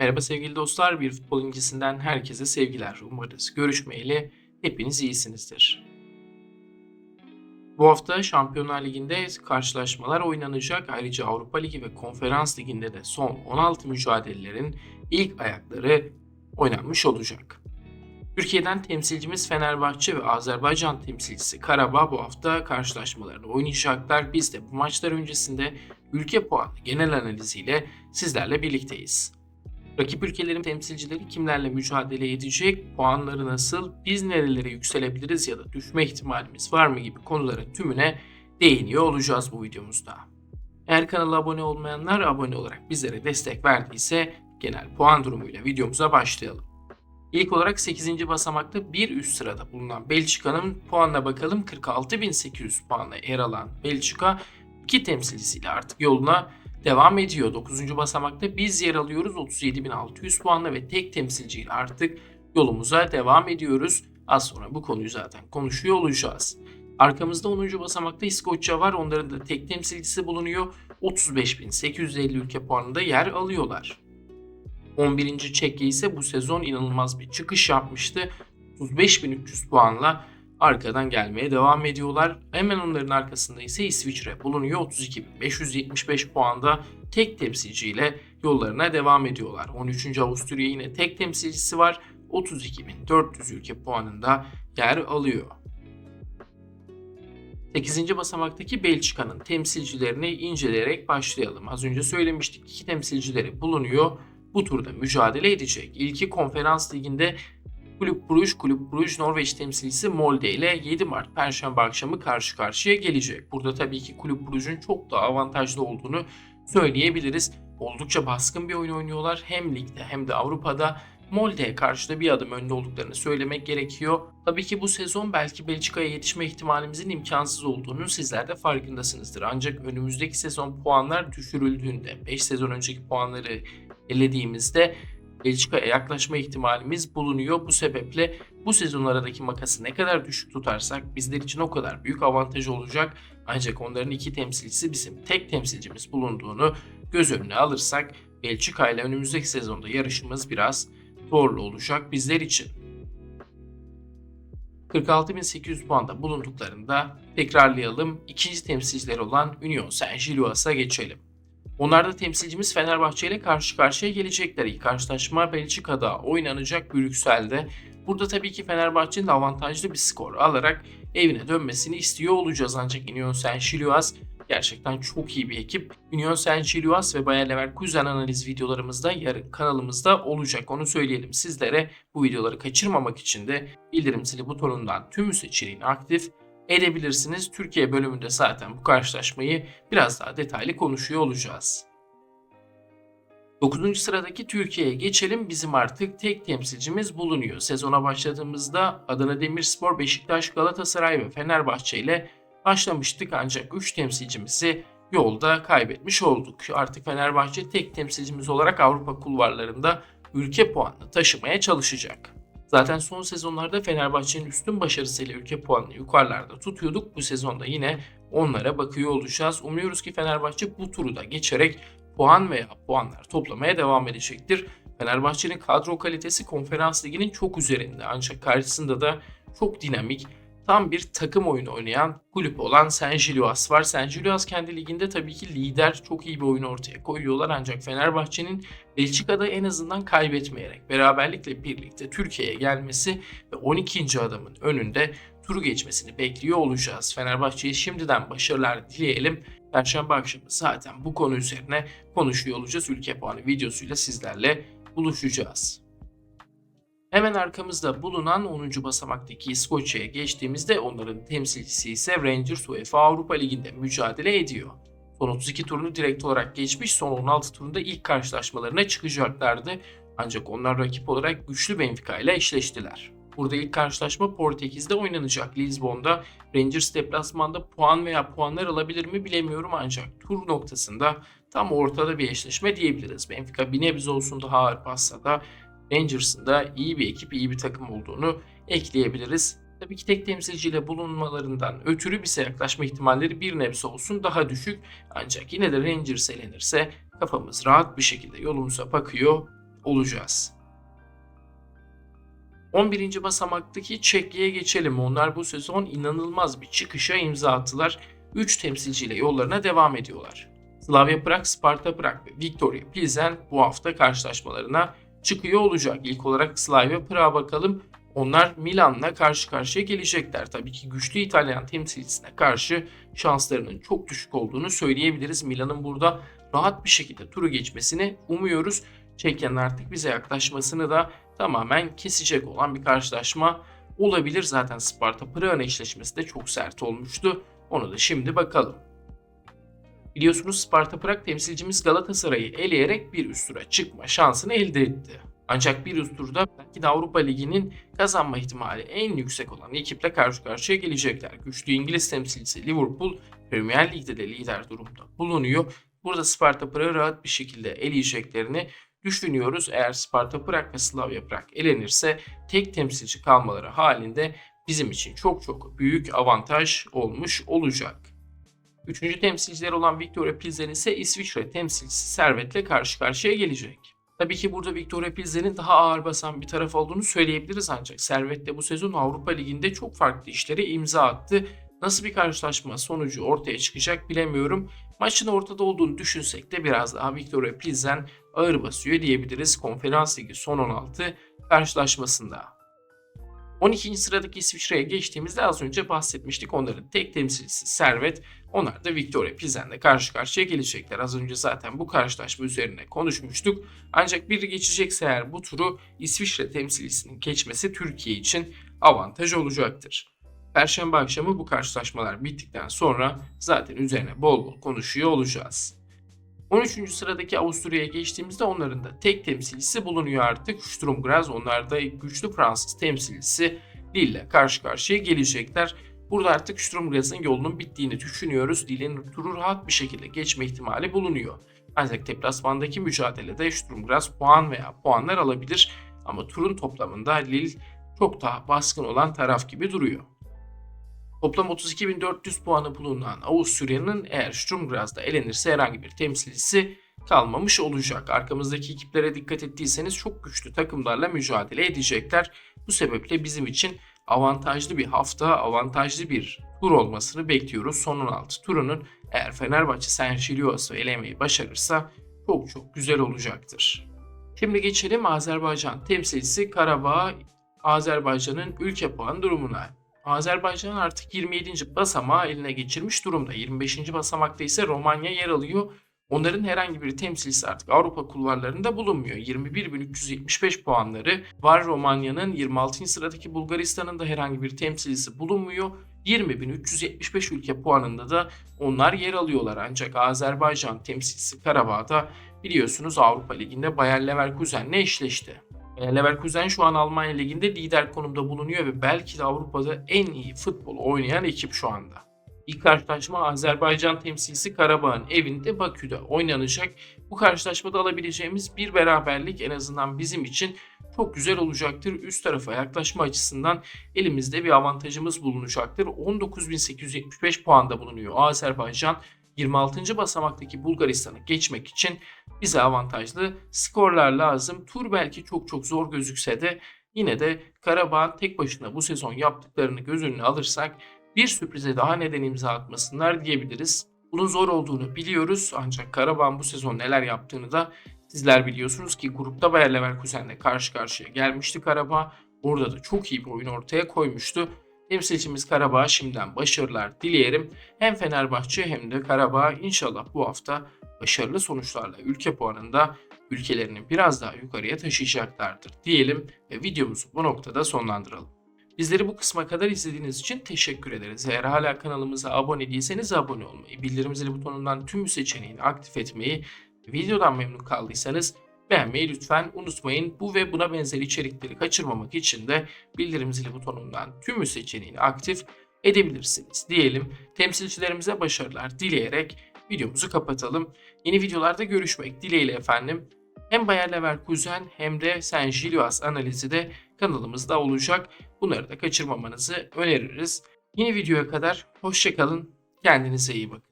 Merhaba sevgili dostlar, bir futbol incisinden herkese sevgiler. Umarız görüşmeyeli hepiniz iyisinizdir. Bu hafta Şampiyonlar Ligi'nde karşılaşmalar oynanacak. Ayrıca Avrupa Ligi ve Konferans Ligi'nde de son 16 mücadelelerin ilk ayakları oynanmış olacak. Türkiye'den temsilcimiz Fenerbahçe ve Azerbaycan temsilcisi Karabağ bu hafta karşılaşmalarını oynayacaklar. Biz de bu maçlar öncesinde ülke puanı genel analiziyle sizlerle birlikteyiz. Rakip ülkelerin temsilcileri kimlerle mücadele edecek, puanları nasıl, biz nerelere yükselebiliriz ya da düşme ihtimalimiz var mı gibi konuların tümüne değiniyor olacağız bu videomuzda. Eğer kanala abone olmayanlar abone olarak bizlere destek verdiyse genel puan durumuyla videomuza başlayalım. İlk olarak 8. basamakta bir üst sırada bulunan Belçika'nın puanına bakalım. 46.800 puanla yer alan Belçika iki temsilcisiyle artık yoluna devam ediyor. 9. basamakta biz yer alıyoruz 37.600 puanla ve tek temsilciyle artık yolumuza devam ediyoruz. Az sonra bu konuyu zaten konuşuyor olacağız. Arkamızda 10. basamakta İskoçya var. Onların da tek temsilcisi bulunuyor. 35.850 ülke puanında yer alıyorlar. 11. Çekya ise bu sezon inanılmaz bir çıkış yapmıştı. 35.300 puanla arkadan gelmeye devam ediyorlar. Hemen onların arkasında ise İsviçre bulunuyor. 32.575 puanda tek temsilciyle yollarına devam ediyorlar. 13. Avusturya yine tek temsilcisi var. 32.400 ülke puanında yer alıyor. 8. basamaktaki Belçika'nın temsilcilerini inceleyerek başlayalım. Az önce söylemiştik iki temsilcileri bulunuyor. Bu turda mücadele edecek. İlki konferans liginde Kulüp Bruges, Kulüp Bruges Norveç temsilcisi Molde ile 7 Mart Perşembe akşamı karşı karşıya gelecek. Burada tabii ki Kulüp Bruges'un çok daha avantajlı olduğunu söyleyebiliriz. Oldukça baskın bir oyun oynuyorlar. Hem ligde hem de Avrupa'da Molde'ye karşı da bir adım önde olduklarını söylemek gerekiyor. Tabii ki bu sezon belki Belçika'ya yetişme ihtimalimizin imkansız olduğunu sizler de farkındasınızdır. Ancak önümüzdeki sezon puanlar düşürüldüğünde 5 sezon önceki puanları elediğimizde Belçika'ya yaklaşma ihtimalimiz bulunuyor. Bu sebeple bu sezon aradaki makası ne kadar düşük tutarsak bizler için o kadar büyük avantaj olacak. Ancak onların iki temsilcisi bizim tek temsilcimiz bulunduğunu göz önüne alırsak Belçika ile önümüzdeki sezonda yarışımız biraz zorlu olacak bizler için. 46.800 puanda bulunduklarında tekrarlayalım. İkinci temsilcileri olan Union Saint-Gillois'a geçelim. Onlarda temsilcimiz Fenerbahçe ile karşı karşıya gelecekler. İlk karşılaşma Belçika'da oynanacak Brüksel'de. Burada tabii ki Fenerbahçe'nin avantajlı bir skor alarak evine dönmesini istiyor olacağız. Ancak Union Saint-Gilloise gerçekten çok iyi bir ekip. Union Saint-Gilloise ve Bayer Leverkusen analiz videolarımızda yarın kanalımızda olacak. Onu söyleyelim sizlere. Bu videoları kaçırmamak için de bildirim zili butonundan tümü seçeneğini aktif edebilirsiniz. Türkiye bölümünde zaten bu karşılaşmayı biraz daha detaylı konuşuyor olacağız. 9. sıradaki Türkiye'ye geçelim. Bizim artık tek temsilcimiz bulunuyor. Sezona başladığımızda Adana Demirspor, Beşiktaş, Galatasaray ve Fenerbahçe ile başlamıştık ancak 3 temsilcimizi yolda kaybetmiş olduk. Artık Fenerbahçe tek temsilcimiz olarak Avrupa kulvarlarında ülke puanını taşımaya çalışacak. Zaten son sezonlarda Fenerbahçe'nin üstün başarısıyla ülke puanını yukarılarda tutuyorduk. Bu sezonda yine onlara bakıyor olacağız. Umuyoruz ki Fenerbahçe bu turu da geçerek puan veya puanlar toplamaya devam edecektir. Fenerbahçe'nin kadro kalitesi konferans liginin çok üzerinde ancak karşısında da çok dinamik, tam bir takım oyunu oynayan kulüp olan Gilloise var. Gilloise kendi liginde tabii ki lider çok iyi bir oyun ortaya koyuyorlar ancak Fenerbahçe'nin Belçika'da en azından kaybetmeyerek beraberlikle birlikte Türkiye'ye gelmesi ve 12. adamın önünde turu geçmesini bekliyor olacağız. Fenerbahçe'ye şimdiden başarılar dileyelim. Perşembe akşamı zaten bu konu üzerine konuşuyor olacağız. Ülke puanı videosuyla sizlerle buluşacağız. Hemen arkamızda bulunan 10. basamaktaki İskoçya'ya geçtiğimizde onların temsilcisi ise Rangers UEFA Avrupa Ligi'nde mücadele ediyor. Son 32 turunu direkt olarak geçmiş, son 16 turunda ilk karşılaşmalarına çıkacaklardı. Ancak onlar rakip olarak güçlü Benfica ile eşleştiler. Burada ilk karşılaşma Portekiz'de oynanacak. Lisbon'da Rangers deplasmanda puan veya puanlar alabilir mi bilemiyorum ancak tur noktasında tam ortada bir eşleşme diyebiliriz. Benfica bir nebze olsun daha ağır bassa da Rangers'ın da iyi bir ekip, iyi bir takım olduğunu ekleyebiliriz. Tabii ki tek temsilciyle bulunmalarından ötürü bize yaklaşma ihtimalleri bir nebze olsun daha düşük. Ancak yine de Rangers elenirse kafamız rahat bir şekilde yolumuza bakıyor olacağız. 11. basamaktaki Çekya'ya geçelim. Onlar bu sezon inanılmaz bir çıkışa imza attılar. 3 temsilciyle yollarına devam ediyorlar. Slavia Prag, Sparta Prag ve Victoria Pilsen bu hafta karşılaşmalarına çıkıyor olacak. İlk olarak Slavia Prag'a bakalım. Onlar Milan'la karşı karşıya gelecekler. Tabii ki güçlü İtalyan temsilcisine karşı şanslarının çok düşük olduğunu söyleyebiliriz. Milan'ın burada rahat bir şekilde turu geçmesini umuyoruz. Çekya'nın artık bize yaklaşmasını da tamamen kesecek olan bir karşılaşma olabilir. Zaten Sparta Prag'ın eşleşmesi de çok sert olmuştu. Onu da şimdi bakalım. Biliyorsunuz Sparta Prag temsilcimiz Galatasaray'ı eleyerek bir üst tura çıkma şansını elde etti. Ancak bir üst turda belki de Avrupa Ligi'nin kazanma ihtimali en yüksek olan ekiple karşı karşıya gelecekler. Güçlü İngiliz temsilcisi Liverpool Premier Lig'de de lider durumda bulunuyor. Burada Sparta Prag'ı rahat bir şekilde eleyeceklerini düşünüyoruz. Eğer Sparta Prag ve Slavia Prag elenirse tek temsilci kalmaları halinde bizim için çok çok büyük avantaj olmuş olacak. Üçüncü temsilciler olan Victoria Pilsen ise İsviçre temsilcisi Servet'le karşı karşıya gelecek. Tabii ki burada Victoria Pilsen'in daha ağır basan bir taraf olduğunu söyleyebiliriz ancak Servet de bu sezon Avrupa Ligi'nde çok farklı işlere imza attı. Nasıl bir karşılaşma sonucu ortaya çıkacak bilemiyorum. Maçın ortada olduğunu düşünsek de biraz daha Victoria Pilsen ağır basıyor diyebiliriz Konferans Ligi son 16 karşılaşmasında. 12. sıradaki İsviçre'ye geçtiğimizde az önce bahsetmiştik. Onların tek temsilcisi Servet. Onlar da Victoria Pilsen'le karşı karşıya gelecekler. Az önce zaten bu karşılaşma üzerine konuşmuştuk. Ancak biri geçecekse eğer bu turu İsviçre temsilcisinin geçmesi Türkiye için avantaj olacaktır. Perşembe akşamı bu karşılaşmalar bittikten sonra zaten üzerine bol bol konuşuyor olacağız. 13. sıradaki Avusturya'ya geçtiğimizde onların da tek temsilcisi bulunuyor artık. Sturm Graz onlar da güçlü Fransız temsilcisi Lille karşı karşıya gelecekler. Burada artık Sturm Graz'ın yolunun bittiğini düşünüyoruz. Lille'in turu rahat bir şekilde geçme ihtimali bulunuyor. Ancak deplasmandaki mücadelede Sturm Graz puan veya puanlar alabilir. Ama turun toplamında Lille çok daha baskın olan taraf gibi duruyor. Toplam 32.400 puanı bulunan Avusturya'nın eğer Sturm Graz'da elenirse herhangi bir temsilcisi kalmamış olacak. Arkamızdaki ekiplere dikkat ettiyseniz çok güçlü takımlarla mücadele edecekler. Bu sebeple bizim için avantajlı bir hafta, avantajlı bir tur olmasını bekliyoruz. Son 16 turunun eğer Fenerbahçe San elemeyi başarırsa çok çok güzel olacaktır. Şimdi geçelim Azerbaycan temsilcisi Karabağ, Azerbaycan'ın ülke puan durumuna. Azerbaycan artık 27. basamağı eline geçirmiş durumda. 25. basamakta ise Romanya yer alıyor. Onların herhangi bir temsilcisi artık Avrupa kulvarlarında bulunmuyor. 21.375 puanları var Romanya'nın 26. sıradaki Bulgaristan'ın da herhangi bir temsilcisi bulunmuyor. 20.375 ülke puanında da onlar yer alıyorlar. Ancak Azerbaycan temsilcisi Karabağ'da biliyorsunuz Avrupa Ligi'nde Bayer Leverkusen'le eşleşti. E, Leverkusen şu an Almanya Ligi'nde lider konumda bulunuyor ve belki de Avrupa'da en iyi futbol oynayan ekip şu anda. İlk karşılaşma Azerbaycan temsilcisi Karabağ'ın evinde Bakü'de oynanacak. Bu karşılaşmada alabileceğimiz bir beraberlik en azından bizim için çok güzel olacaktır. Üst tarafa yaklaşma açısından elimizde bir avantajımız bulunacaktır. 19.875 puanda bulunuyor Azerbaycan. 26. basamaktaki Bulgaristan'ı geçmek için bize avantajlı skorlar lazım. Tur belki çok çok zor gözükse de yine de Karabağ tek başına bu sezon yaptıklarını göz önüne alırsak bir sürprize daha neden imza atmasınlar diyebiliriz. Bunun zor olduğunu biliyoruz ancak Karabağ bu sezon neler yaptığını da sizler biliyorsunuz ki grupta Bayer Leverkusen'le karşı karşıya gelmişti Karabağ. Orada da çok iyi bir oyun ortaya koymuştu. Temsilcimiz Karabağ şimdiden başarılar dileyelim. Hem Fenerbahçe hem de Karabağ inşallah bu hafta başarılı sonuçlarla ülke puanında ülkelerini biraz daha yukarıya taşıyacaklardır diyelim ve videomuzu bu noktada sonlandıralım. Bizleri bu kısma kadar izlediğiniz için teşekkür ederiz. Eğer hala kanalımıza abone değilseniz abone olmayı, bildirim zili butonundan tüm seçeneğini aktif etmeyi, videodan memnun kaldıysanız beğenmeyi lütfen unutmayın. Bu ve buna benzer içerikleri kaçırmamak için de bildirim zili butonundan tüm seçeneğini aktif edebilirsiniz diyelim. Temsilcilerimize başarılar dileyerek videomuzu kapatalım. Yeni videolarda görüşmek dileğiyle efendim. Hem Bayer Leverkusen hem de San Gilios analizi de kanalımızda olacak. Bunları da kaçırmamanızı öneririz. Yeni videoya kadar hoşçakalın. Kendinize iyi bakın.